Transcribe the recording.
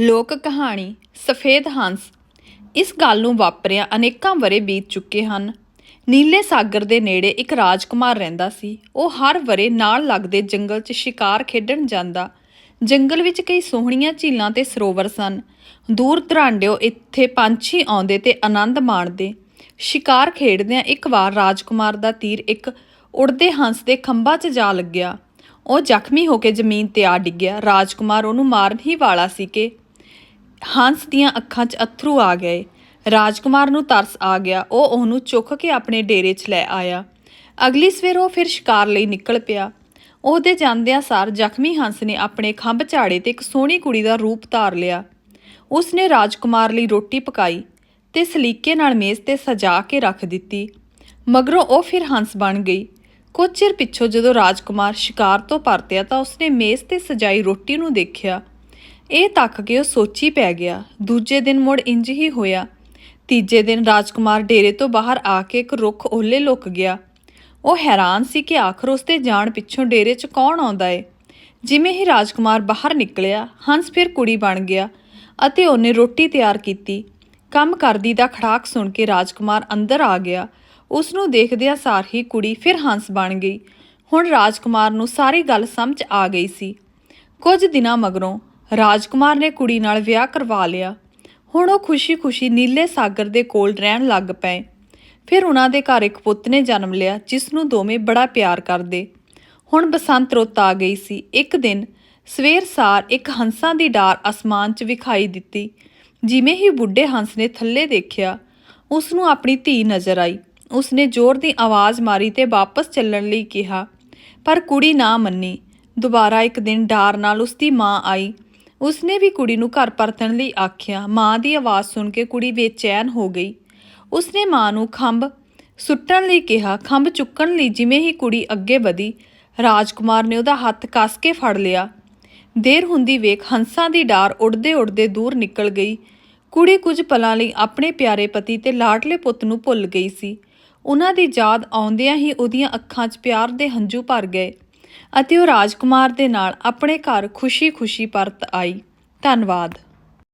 ਲੋਕ ਕਹਾਣੀ ਸਫੇਦ ਹੰਸ। ਇਸ ਗੱਲ ਨੂੰ ਵਾਪਰਿਆਂ ਅਨੇਕਾਂ ਵਰੇ ਬੀਤ ਚੁੱਕੇ ਹਨ। ਨੀਲੇ ਸਾਗਰ ਦੇ ਨੇੜੇ ਇੱਕ ਰਾਜਕੁਮਾਰ ਰਹਿੰਦਾ ਸੀ। ਉਹ ਹਰ ਵਰੇ ਨਾਲ ਲੱਗਦੇ ਜੰਗਲ 'ਚ ਸ਼ਿਕਾਰ ਖੇਡਣ ਜਾਂਦਾ। ਜੰਗਲ ਵਿੱਚ ਕਈ ਸੋਹਣੀਆਂ ਝੀਲਾਂ ਤੇ ਸਰੋਵਰ ਸਨ। ਦੂਰ ਦਰਾਂਡਿਓ ਇੱਥੇ ਪੰਛੀ ਆਉਂਦੇ ਤੇ ਆਨੰਦ ਮਾਣਦੇ। ਸ਼ਿਕਾਰ ਖੇਡਦਿਆਂ ਇੱਕ ਵਾਰ ਰਾਜਕੁਮਾਰ ਦਾ ਤੀਰ ਇੱਕ ਉੜਦੇ ਹੰਸ ਦੇ ਖੰਭਾਂ 'ਚ ਜਾ ਲੱਗਿਆ। ਉਹ ਜ਼ਖਮੀ ਹੋ ਕੇ ਜ਼ਮੀਨ ਤੇ ਆ ਡਿੱਗਿਆ। ਰਾਜਕੁਮਾਰ ਉਹਨੂੰ ਮਾਰਨ ਹੀ ਵਾਲਾ ਸੀ ਕਿ ਹੰਸ ਦੀਆਂ ਅੱਖਾਂ 'ਚ ਅੱਥਰੂ ਆ ਗਏ। ਰਾਜਕੁਮਾਰ ਨੂੰ ਤਰਸ ਆ ਗਿਆ। ਉਹ ਉਹਨੂੰ ਚੁੱਕ ਕੇ ਆਪਣੇ ਡੇਰੇ 'ਚ ਲੈ ਆਇਆ। ਅਗਲੀ ਸਵੇਰ ਉਹ ਫਿਰ ਸ਼ਿਕਾਰ ਲਈ ਨਿਕਲ ਪਿਆ। ਉਹਦੇ ਜਾਂਦਿਆਂ ਸਾਰ ਜ਼ਖਮੀ ਹੰਸ ਨੇ ਆਪਣੇ ਖੰਭ ਝਾੜੇ ਤੇ ਇੱਕ ਸੋਹਣੀ ਕੁੜੀ ਦਾ ਰੂਪ ਧਾਰ ਲਿਆ। ਉਸਨੇ ਰਾਜਕੁਮਾਰ ਲਈ ਰੋਟੀ ਪਕਾਈ ਤੇ ਸਲੀਕੇ ਨਾਲ ਮੇਜ਼ ਤੇ ਸਜਾ ਕੇ ਰੱਖ ਦਿੱਤੀ। ਮਗਰੋਂ ਉਹ ਫਿਰ ਹੰਸ ਬਣ ਗਈ। ਕੁਝ ਚਿਰ ਪਿੱਛੋਂ ਜਦੋਂ ਰਾਜਕੁਮਾਰ ਸ਼ਿਕਾਰ ਤੋਂ ਪਰਤਿਆ ਤਾਂ ਉਸਨੇ ਮੇਜ਼ ਤੇ ਸਜਾਈ ਰੋਟੀ ਨੂੰ ਦੇਖਿਆ। ਇਹ ਤੱਕ ਕੇ ਉਹ ਸੋਚੀ ਪੈ ਗਿਆ, ਦੂਜੇ ਦਿਨ ਮੁੜ ਇੰਜ ਹੀ ਹੋਇਆ। ਤੀਜੇ ਦਿਨ ਰਾਜਕੁਮਾਰ ਡੇਰੇ ਤੋਂ ਬਾਹਰ ਆ ਕੇ ਇੱਕ ਰੁੱਖ ਓਹਲੇ ਲੁਕ ਗਿਆ। ਉਹ ਹੈਰਾਨ ਸੀ ਕਿ ਆਖਰ ਉਸ 'ਤੇ ਜਾਣ ਪਿੱਛੋਂ ਡੇਰੇ 'ਚ ਕੌਣ ਆਉਂਦਾ ਏ। ਜਿਵੇਂ ਹੀ ਰਾਜਕੁਮਾਰ ਬਾਹਰ ਨਿਕਲਿਆ, ਹੰਸ ਫਿਰ ਕੁੜੀ ਬਣ ਗਿਆ ਅਤੇ ਉਹਨੇ ਰੋਟੀ ਤਿਆਰ ਕੀਤੀ। ਕੰਮ ਕਰਦੀ ਦਾ ਖੜਾਕ ਸੁਣ ਕੇ ਰਾਜਕੁਮਾਰ ਅੰਦਰ ਆ ਗਿਆ। ਉਸ ਨੂੰ ਦੇਖਦਿਆਂ ਸਾਰ ਹੀ ਕੁੜੀ ਫਿਰ ਹੰਸ ਬਣ ਗਈ। ਹੁਣ ਰਾਜਕੁਮਾਰ ਨੂੰ ਸਾਰੀ ਗੱਲ ਸਮਝ ਆ ਗਈ ਸੀ। ਕੁਝ ਦਿਨਾਂ ਮਗਰੋਂ ਰਾਜਕੁਮਾਰ ਨੇ ਕੁੜੀ ਨਾਲ ਵਿਆਹ ਕਰਵਾ ਲਿਆ। ਹੁਣ ਉਹ ਖੁਸ਼ੀ-ਖੁਸ਼ੀ ਨੀਲੇ ਸਾਗਰ ਦੇ ਕੋਲ ਰਹਿਣ ਲੱਗ ਪਏ। ਫਿਰ ਉਹਨਾਂ ਦੇ ਘਰ ਇੱਕ ਪੁੱਤ ਨੇ ਜਨਮ ਲਿਆ, ਜਿਸ ਨੂੰ ਦੋਵੇਂ ਬੜਾ ਪਿਆਰ ਕਰਦੇ। ਹੁਣ ਬਸੰਤ ਰੁੱਤ ਆ ਗਈ ਸੀ। ਇੱਕ ਦਿਨ ਸਵੇਰ ਸਾਰ ਇੱਕ ਹੰਸਾਂ ਦੀ ਡਾਰ ਅਸਮਾਨ 'ਚ ਵਿਖਾਈ ਦਿੱਤੀ। ਜਿਵੇਂ ਹੀ ਬੁੱਢੇ ਹੰਸ ਨੇ ਥੱਲੇ ਦੇਖਿਆ, ਉਸ ਨੂੰ ਆਪਣੀ ਧੀ ਨਜ਼ਰ ਆਈ। ਉਸਨੇ ਜ਼ੋਰ ਦੀ ਆਵਾਜ਼ ਮਾਰੀ ਤੇ ਵਾਪਸ ਚੱਲਣ ਲਈ ਕਿਹਾ, ਪਰ ਕੁੜੀ ਨਾ ਮੰਨੀ। ਦੁਬਾਰਾ ਇੱਕ ਦਿਨ ਡਾਰ ਨਾਲ ਉਸਦੀ ਮਾਂ ਆਈ। ਉਸਨੇ ਵੀ ਕੁੜੀ ਨੂੰ ਘਰ ਪਰਤਣ ਲਈ ਆਖਿਆ। ਮਾਂ ਦੀ ਆਵਾਜ਼ ਸੁਣ ਕੇ ਕੁੜੀ ਬੇਚੈਨ ਹੋ ਗਈ। ਉਸਨੇ ਮਾਂ ਨੂੰ ਖੰਭ ਸੁੱਟਣ ਲਈ ਕਿਹਾ। ਖੰਭ ਚੁੱਕਣ ਲਈ ਜਿਵੇਂ ਹੀ ਕੁੜੀ ਅੱਗੇ ਵਧੀ, ਰਾਜਕੁਮਾਰ ਨੇ ਉਹਦਾ ਹੱਥ ਕੱਸ ਕੇ ਫੜ ਲਿਆ। ਦੇਰ ਹੁੰਦੀ ਵੇਖ ਹੰਸਾਂ ਦੀ ਡਾਰ ਉੱਡਦੇ ਉੱਡਦੇ ਦੂਰ ਨਿਕਲ ਗਈ। ਕੁੜੀ ਕੁਝ ਪਲਾਂ ਲਈ ਆਪਣੇ ਪਿਆਰੇ ਪਤੀ ਤੇ ਲਾਡਲੇ ਪੁੱਤ ਨੂੰ ਭੁੱਲ ਗਈ ਸੀ। ਉਹਨਾਂ ਦੀ ਯਾਦ ਆਉਂਦਿਆਂ ਹੀ ਉਹਦੀਆਂ ਅੱਖਾਂ 'ਚ ਪਿਆਰ ਦੇ ਹੰਝੂ ਭਰ ਗਏ। ਅਤੇ ਉਹ ਰਾਜਕੁਮਾਰ ਦੇ ਨਾਲ ਆਪਣੇ ਘਰ ਖੁਸ਼ੀ-ਖੁਸ਼ੀ ਪਰਤ ਆਈ। ਧੰਨਵਾਦ।